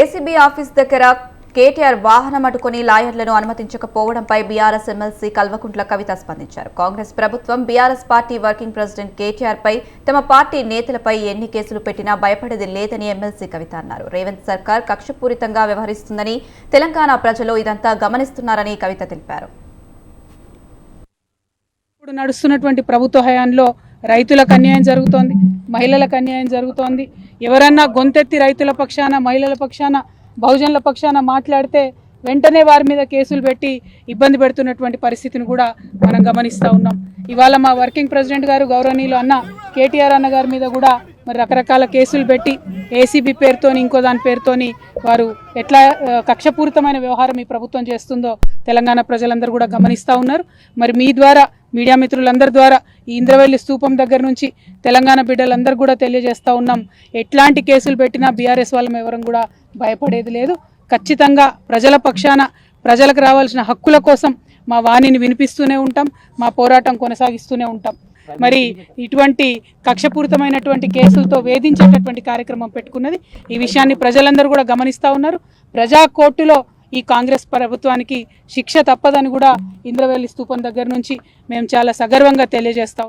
ACB office దగ్గర కేటీఆర్ వాహనం అడ్డుకుని లాయర్లను అనుమతించకపోవడంపై బీఆర్ఎస్ ఎమ్మెల్సీ కల్వకుంట్ల కవిత స్పందించారు. కాంగ్రెస్ ప్రభుత్వం BRS party working president KTR పై తమ పార్టీ నేతలపై ఎన్ని కేసులు పెట్టినా భయపడేది లేదని ఎమ్మెల్సీ కవిత అన్నారు. రేవంత్ సర్కార్ కక్షపూరితంగా వ్యవహరిస్తుందని తెలంగాణ ప్రజలు ఇదంతా గమనిస్తున్నారని కవిత తెలిపారు. ఇప్పుడు నడుస్తున్నటువంటి ప్రభుత్వ హయాంలో రైతులకు అన్యాయం జరుగుతోంది. మహిళలకు అన్యాయం జరుగుతోంది. ఎవరన్నా గొంతెత్తి రైతుల పక్షాన మహిళల పక్షాన బహుజనుల పక్షాన మాట్లాడితే వెంటనే వారి మీద కేసులు పెట్టి ఇబ్బంది పెడుతున్నటువంటి పరిస్థితిని కూడా మనం గమనిస్తూ ఉన్నాం. ఇవాళ మా వర్కింగ్ ప్రెసిడెంట్ గారు గౌరవనీయులు అన్న కేటీఆర్ అన్న గారి మీద కూడా మరి రకరకాల కేసులు పెట్టి ఏసీబీ పేరుతోని ఇంకో దాని పేరుతోని వారు ఎట్లా కక్షపూరితమైన వ్యవహారం ఈ ప్రభుత్వం చేస్తుందో తెలంగాణ ప్రజలందరూ కూడా గమనిస్తూ ఉన్నారు. మరి మీ ద్వారా మీడియా మిత్రులందరి ద్వారా ఈ ఇంద్రవెల్లి స్తూపం దగ్గర నుంచి తెలంగాణ బిడ్డలందరూ కూడా తెలియజేస్తూ ఉన్నాం. ఎట్లాంటి కేసులు పెట్టినా బీఆర్ఎస్ వాళ్ళం ఎవరం కూడా భయపడేది లేదు. ఖచ్చితంగా ప్రజల పక్షాన ప్రజలకు రావాల్సిన హక్కుల కోసం మా వాణిని వినిపిస్తూనే ఉంటాం మా పోరాటం కొనసాగిస్తూనే ఉంటాం. మరి ఇటువంటి కక్షపూరితమైనటువంటి కేసులతో వేధించేటటువంటి కార్యక్రమం పెట్టుకున్నది ఈ విషయాన్ని ప్రజలందరూ కూడా గమనిస్తూ ఉన్నారు. ప్రజా కోర్టులో ఈ కాంగ్రెస్ ప్రభుత్వానికి శిక్ష తప్పదని కూడా ఇంద్రవేలి స్తూపం దగ్గర నుంచి మేము చాలా సగర్వంగా తెలియజేస్తాం.